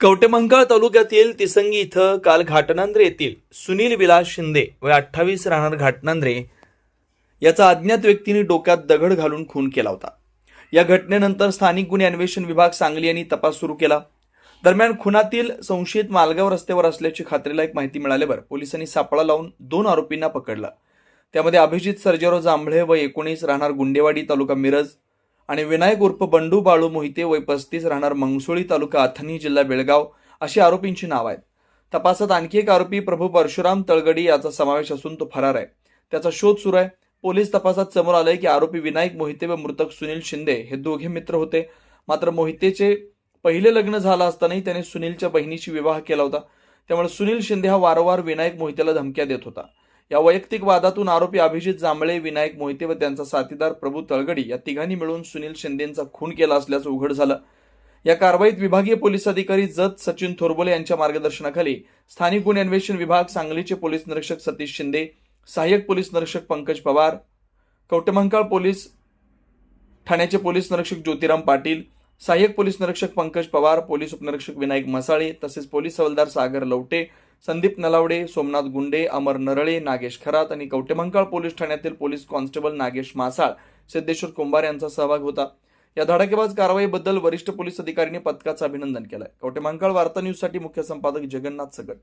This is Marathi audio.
कवटेमंकाळ तालुक्यातील तिसंगी इथं काल घाटनांद्रे येथील सुनील विलास शिंदे व अठ्ठावीस राहणार घाटनांद्रे याचा अज्ञात व्यक्तीने डोक्यात दगड घालून खून केला होता. या घटनेनंतर स्थानिक गुन्हे अन्वेषण विभाग सांगली यांनी तपास सुरू केला. दरम्यान खुनातील संशयित मालगाव रस्त्यावर असल्याची खात्रीलायक माहिती मिळाल्यावर पोलिसांनी सापळा लावून दोन आरोपींना पकडलं. त्यामध्ये अभिजित सर्जेराव जांभळे व एकोणीस राहणार गुंडेवाडी तालुका मिरज आणि विनायक उर्फ बंडू बाळू मोहिते वय पस्तीस राहणार मंगसुळी तालुका अथनी जिल्हा बेळगाव अशी आरोपींची नाव आहेत. तपासात आणखी एक आरोपी प्रभू परशुराम तळगडी याचा समावेश असून तो फरार आहे. त्याचा शोध सुरू आहे. पोलीस तपासात समोर आलंय की आरोपी विनायक मोहिते व मृतक सुनील शिंदे हे दोघे मित्र होते. मात्र मोहितेचे पहिले लग्न झालं असतानाही त्याने सुनीलच्या बहिणीशी विवाह केला होता. त्यामुळे सुनील शिंदे हा वारंवार विनायक मोहितेला धमक्या देत होता. या वैयक्तिक वादातून आरोपी अभिजित जांभळे विनायक मोहिते व त्यांचा साथीदार प्रभू तळगडी या तिघांनी मिळून सुनील शिंदेंचा खून केला असल्याचं उघड झालं. या कारवाईत विभागीय पोलीस अधिकारी जत सचिन थोरबोले यांच्या मार्गदर्शनाखाली स्थानिक गुन्हे अन्वेषण विभाग सांगलीचे पोलीस निरीक्षक सतीश शिंदे सहाय्यक पोलीस निरीक्षक पंकज पवार कवटेमंकाळ पोलीस ठाण्याचे पोलीस निरीक्षक ज्योतिराम पाटील सहाय्यक पोलीस निरीक्षक पंकज पवार पोलीस उपनिरीक्षक विनायक मसाळे तसेच पोलीस हवालदार सागर लवटे संदीप नलावडे सोमनाथ गुंडे अमर नरळे नागेश खरात आणि कवटेमंकाळ पोलीस ठाण्यातील पोलीस कॉन्स्टेबल नागेश मासाळ सिद्धेश्वर कुंभार यांचा सहभाग होता. या धडाकेबाज कारवाईबद्दल वरिष्ठ पोलीस अधिकाऱ्यांनी पथकाचं अभिनंदन केलंय. कवटेमंकाळ वार्ता न्यूजसाठी मुख्य संपादक जगन्नाथ सगट.